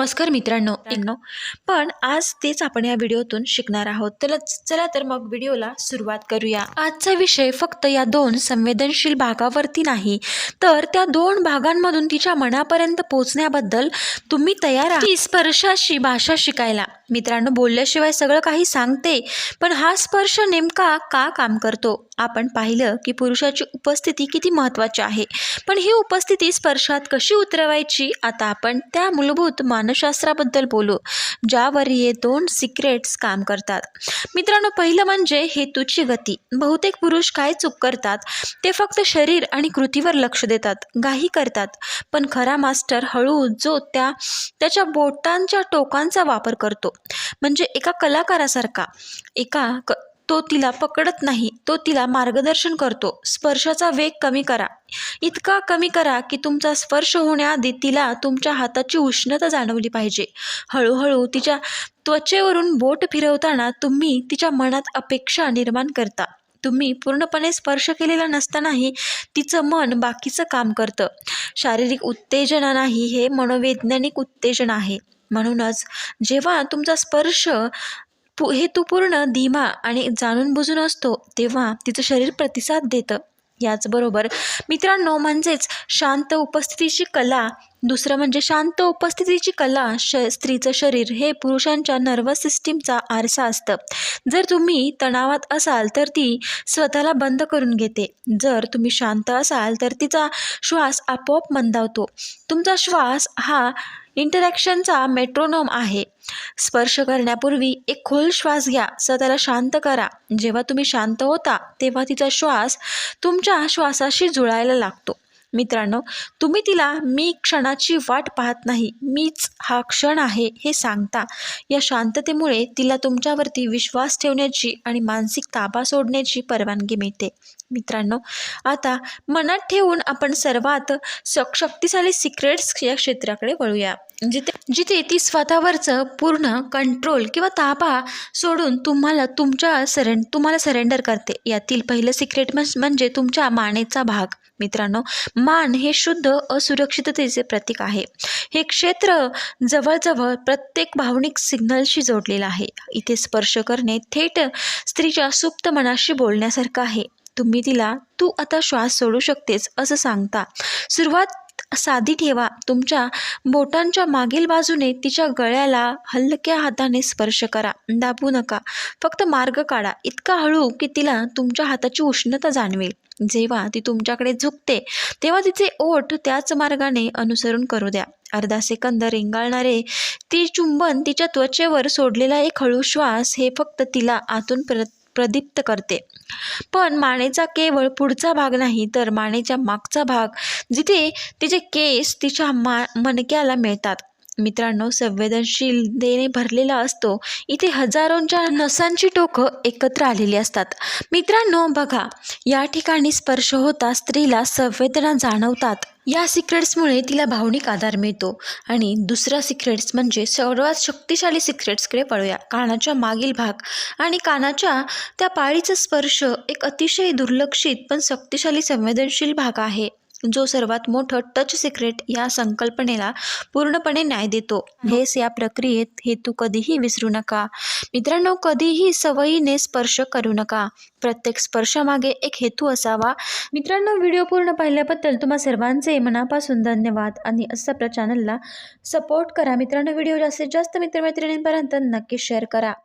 नमस्कार मित्रांनो. मित्रांनो. पण आज तेच आपण या व्हिडिओतून शिकणार आहोत. तर चला तर मग व्हिडिओला सुरुवात करूया. आजचा विषय फक्त या दोन संवेदनशील भागावरती नाही तर त्या दोन भागांमधून तिच्या मनापर्यंत पोहोचण्याबद्दल तुम्ही तयार आहात. ती स्पर्शाची भाषा शिकायला. मित्रांनो बोलल्याशिवाय सगळं काही सांगते पण हा स्पर्श नेमका का काम करतो? आपण पाहिलं की पुरुषाची उपस्थिती किती महत्त्वाची आहे. पण ही उपस्थिती स्पर्शात कशी उतरवायची? आता आपण त्या मूलभूत मानसशास्त्राबद्दल बोलू ज्यावर हे दोन सिक्रेट्स काम करतात. मित्रांनो पहिलं म्हणजे हेतूची गती. बहुतेक पुरुष काय चूक करतात? ते फक्त शरीर आणि कृतीवर लक्ष देतात घाई करतात. पण खरा मास्टर हळू जो त्या त्याच्या बोटांच्या टोकांचा वापर करतो. म्हणजे एका कलाकारासारखा. एका क तो तिला पकडत नाही तो तिला मार्गदर्शन करतो. स्पर्शाचा वेग कमी करा. इतका कमी करा की तुमचा स्पर्श होण्याआधी तिला तुमच्या हाताची उष्णता जाणवली पाहिजे. हळूहळू तिच्या त्वचेवरून बोट फिरवताना तुम्ही तिच्या मनात अपेक्षा निर्माण करता. तुम्ही पूर्णपणे स्पर्श केलेला नसतानाही तिचं मन बाकीचं काम करतं. शारीरिक उत्तेजना नाही हे मनोवैज्ञानिक उत्तेजन आहे. म्हणूनच जेव्हा तुमचा स्पर्श पु हेतूपूर्ण धीमा आणि जाणून बुजून असतो तेव्हा तिचं शरीर प्रतिसाद देतं. याचबरोबर मित्रांनो म्हणजेच शांत उपस्थितीची कला दुसरं म्हणजे शांत उपस्थितीची कला श स्त्रीचं शरीर हे पुरुषांच्या नर्वस सिस्टीमचा आरसा असतं. जर तुम्ही तणावात असाल तर ती स्वतःला बंद करून घेते. जर तुम्ही शांत असाल तर तिचा श्वास आपोआप मंदावतो. तुमचा श्वास हा इंटरॅक्शनचा मेट्रोनोम आहे. स्पर्श करण्यापूर्वी एक खोल श्वास घ्या. स्वतःला शांत करा. जेव्हा तुम्ही शांत होता तेव्हा तिचा श्वास तुमच्या श्वासाशी जुळायला लागतो. मित्रांनो तुम्ही तिला मी क्षणाची वाट पाहत नाही मीच हा क्षण आहे हे सांगता. या शांततेमुळे तिला तुमच्यावरती विश्वास ठेवण्याची आणि मानसिक ताबा सोडण्याची परवानगी मिळते. मित्रांनो आता मनात ठेवून आपण सर्वात शक्तिशाली सिक्रेट्स या क्षेत्राकडे वळूया. जिथे जिथे ती स्वतःवरचं पूर्ण कंट्रोल किंवा ताबा सोडून तुम्हाला तुमच्या सरें तुम्हाला सरेंडर करते. यातील पहिलं सिक्रेट म्हणजे तुमच्या मानेचा भाग. मित्रांनो मान हे शुद्ध असुरक्षिततेचे प्रतीक आहे. हे क्षेत्र जवळजवळ प्रत्येक भावनिक सिग्नलशी जोडलेलं आहे. इथे स्पर्श करणे थेट स्त्रीच्या सुप्त मनाशी बोलण्यासारखं आहे. तुम्ही तिला तू आता श्वास सोडू शकतेस असं सांगता. सुरुवात साधी ठेवा. तुमच्या बोटांच्या मागील बाजूने तिच्या गळ्याला हलक्या हाताने स्पर्श करा. दाबू नका. फक्त मार्ग काढा. इतका हळू की तिला तुमच्या हाताची उष्णता जाणवेल. जेव्हा ती तुमच्याकडे झुकते तेव्हा तिचे ओठ त्याच मार्गाने अनुसरून करू द्या. अर्धा सेकंद रेंगाळणारे ती चुंबन तिच्या त्वचेवर सोडलेला एक हळू श्वास हे फक्त तिला आतून प्र प्रदीप्त करते. पण मानेचा केवळ पुढचा भाग नाही तर मानेच्या मागचा भाग जिथे तिचे केस तिच्या मा मणक्याला मिळतात. मित्रांनो संवेदनशीलतेने भरलेला असतो. इथे हजारोंच्या नसांची टोकं एकत्र आलेली असतात. मित्रांनो बघा या ठिकाणी स्पर्श होता स्त्रीला संवेदना जाणवतात. या सिक्रेट्समुळे तिला भावनिक आधार मिळतो. आणि दुसरा सिक्रेट्स म्हणजे सर्वात शक्तिशाली सिक्रेट्सकडे पळूया कानाच्या मागील भाग आणि कानाच्या त्या पाळीचा स्पर्श एक अतिशय दुर्लक्षित पण शक्तिशाली संवेदनशील भाग आहे. जो सर्वात मोठं टच सिक्रेट या संकल्पनेला पूर्णपणे न्याय देतो. हेच या प्रक्रियेत हेतू कधीही विसरू नका. मित्रांनो कधीही सवयीने स्पर्श करू नका. प्रत्येक स्पर्शामागे एक हेतू असावा. मित्रांनो व्हिडिओ पूर्ण पाहिल्याबद्दल तुम्हा सर्वांचे मनापासून धन्यवाद आणि असं आपल्या चॅनलला सपोर्ट करा. मित्रांनो व्हिडिओ जास्तीत जास्त मित्रमैत्रिणींपर्यंत नक्की शेअर करा.